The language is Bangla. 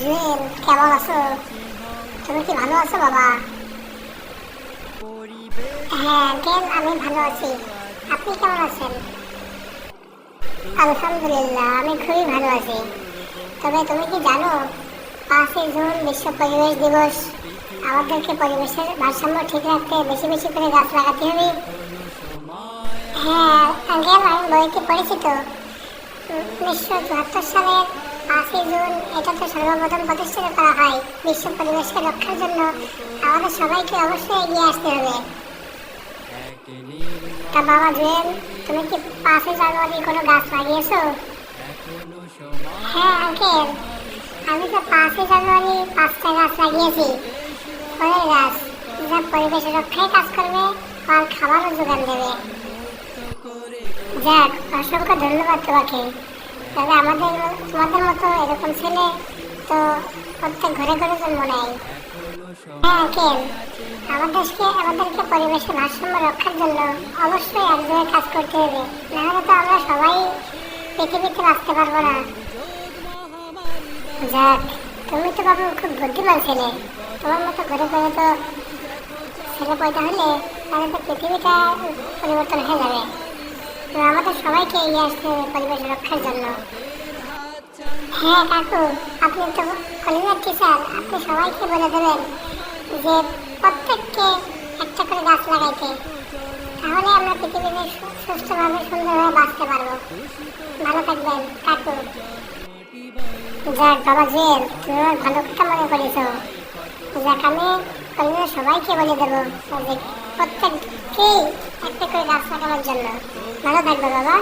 জুয়েল কেমন আছো? তুমি কি ভালো আছো, বাবা? হ্যাঁ আঙ্কেল আমি ভালো আছি। আপনি কেমন আছেন? আলহামদুলিল্লাহ, আমি খুবই ভালো আছি। তবে তুমি কি জানো, পাঁচই জুন বিশ্ব পরিবেশ দিবস। আমাদেরকে পরিবেশের ভারসাম্য ঠিক রাখতে বেশি বেশি করে গাছ লাগাতে হবে। হ্যাঁ আঙ্কেল, আমি বইতে পড়েছি তো। উনিশশো চুয়াত্তর সালের পাঁচই জুন এটা তো সর্বপ্রথম প্রতিষ্ঠিত করা হয়। বিশ্ব পরিবেশকে রক্ষার জন্য আমাদের সবাইকে অবশ্যই এগিয়ে আসতে হবে। তা বাবা জুয়েল, তুমি কি পাঁচই জানুয়ারি কোনো গাছ লাগিয়েছো? হ্যাঁ আঙ্কেল। আমি তো পাঁচই জানুয়ারি পাঁচটা গাছ লাগিয়েছি। ফলের গাছ, যা পরিবেশ রক্ষায় কাজ করবে আর খাবারও যোগান দেবে। যাক অসংখ্য ধন্যবাদ তোমাকে। তবে আমাদের তোমাদের মতো এরকম ছেলে তো প্রত্যেক ঘরে ঘরে জন্ম নেয়। হ্যাঁ আঙ্কেল আমাদেরকে আমাদেরকে পরিবেশের ভারসাম্য রক্ষার জন্য অবশ্যই একজনের কাজ করতে হবে। নাহলে তো আমরা সবাই পৃথিবীতে বাঁচতে পারব না। যাক, তুমি তো বাবু খুব বুদ্ধিমান ছেলে। তোমার মতো ঘরে ঘরে তো ছেলে পয়দা হলে তাহলে তো পৃথিবীটা পরিবর্তন হয়ে যাবে। আমাদের সবাইকে এগিয়ে আসতে পরিবেশ রক্ষার জন্য। হ্যাঁ কাকু, আপনি তো কলিজার টিচার আপনি সবাইকে বলে দেবেন যে প্রত্যেককে একটা করে গাছ লাগাইতে। তাহলে আমরা পৃথিবীতে সুস্থভাবে, সুন্দরভাবে বাঁচতে পারব। ভালো থাকবেন, কাকু। যাক, বাবা জুয়েল তুমি ভালো কথা মনে করেছ যাক, আমি কলিজার সবাইকে বলে দেবো প্রত্যেককেই একটা করে গাছ লাগানোর জন্য। ভালো থাকবে বাবা।